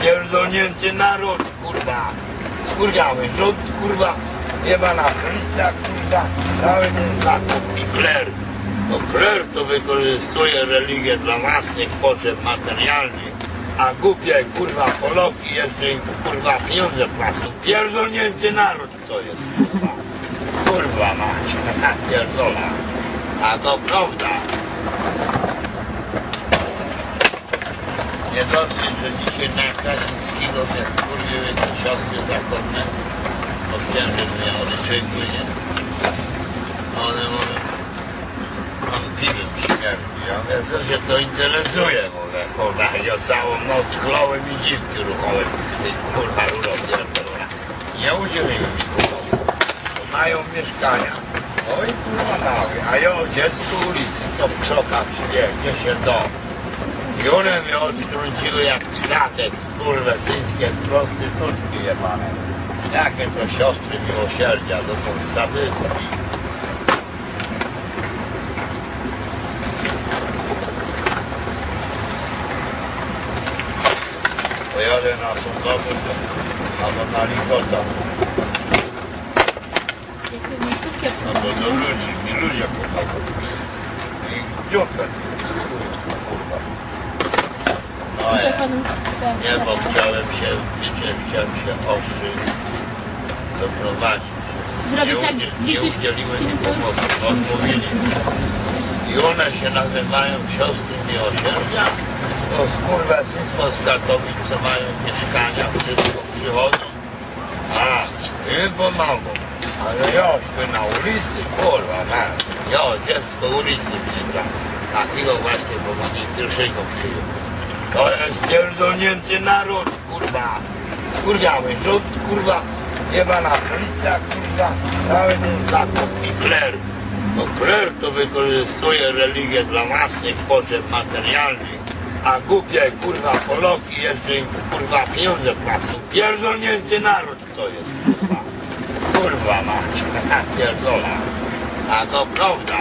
pierdolnięty naród, kurwa. Skurwiały rząd, kurwa. Jebana policja, kurwa. Cały ten zakup i kler. To kler to wykorzystuje religię dla własnych potrzeb materialnych. A głupie, kurwa, Poloki jeszcze im, kurwa, pieniądze płacą. Pierdolnięty naród to jest, kurwa. Kurwa mać, pierdola. A to prawda. Dosyć, że dzisiaj na Krasińskiego te kurwiły siostry zakonne od księżyc mnie odszczęgły, nie? A One mówią, pan piwem śmierdzi. Ja mówię, co się to interesuje, mówię, kurwa, ja całą noc chlałem i dziwki ruchałem. Ty kurwa, ruro pierdolona. Nie udzieliły mi pomocy. Bo mają mieszkania. Oj kurwa a ja o dziecku ulicy, co w krzokach śpię, gdzie się dom. I one mnie odtrąciły jak psatec, kurwa, syńskie prostytutki jebane. Jakie to siostry miłosierdzia, to są sadystki. Pojadę na sądowy, albo na Likota, to do ludzi, mi ludzie pochodzą. I kurwa. No ja. Nie, bo chciałem się, wiecie, chciałem się ostrzyć, doprowadzić. Zrobić nie, tak, nie udzieliły mi pomocy, odmówili. I one się nazywają siostry miłosierdzia. To skurwesystwo z Katowic, co mają mieszkania, wszystko przychodzą. A, ty pomogą. Ale jośmy na ulicy, kurwa, na. Jo, dziecko ulicy widzę. Takiego właśnie, bo mnie pierwszego przyjął. To jest pierdolnięty naród, kurwa. Skurwiały rząd, kurwa. Jebana policja, kurwa. Cały ten zakup i kler. To kler to wykorzystuje religię dla własnych potrzeb materialnych. A głupie, kurwa, Poloki jeszcze im, kurwa, pieniądze płacą. Pierdolnięty naród to jest, kurwa. Kurwa mać, pierdola. A to prawda.